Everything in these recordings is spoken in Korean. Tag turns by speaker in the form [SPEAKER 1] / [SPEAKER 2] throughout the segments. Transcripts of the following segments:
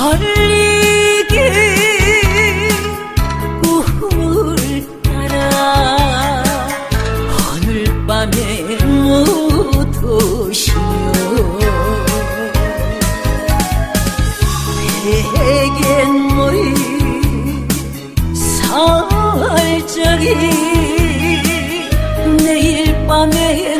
[SPEAKER 1] 달리기 우물 따라 하늘밤에 묻으시며 베겐 머리 살짝이 내일 밤에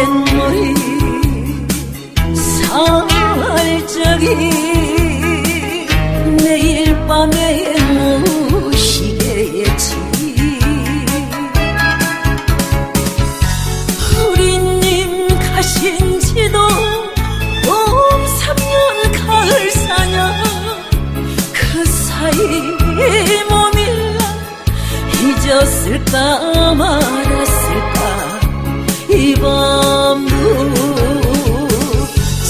[SPEAKER 1] 베갯머리 살짝이 내일 밤에 모시겠지. 우리님 가신 지도 옴삼년 가을 사냐 그 사이에 몸일라 잊었을까 말았을까 이 밤도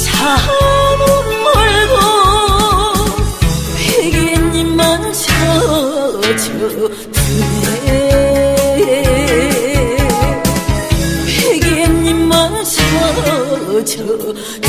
[SPEAKER 1] 잠은 멀고 회개님만 젖어주네 회개님만 젖어주네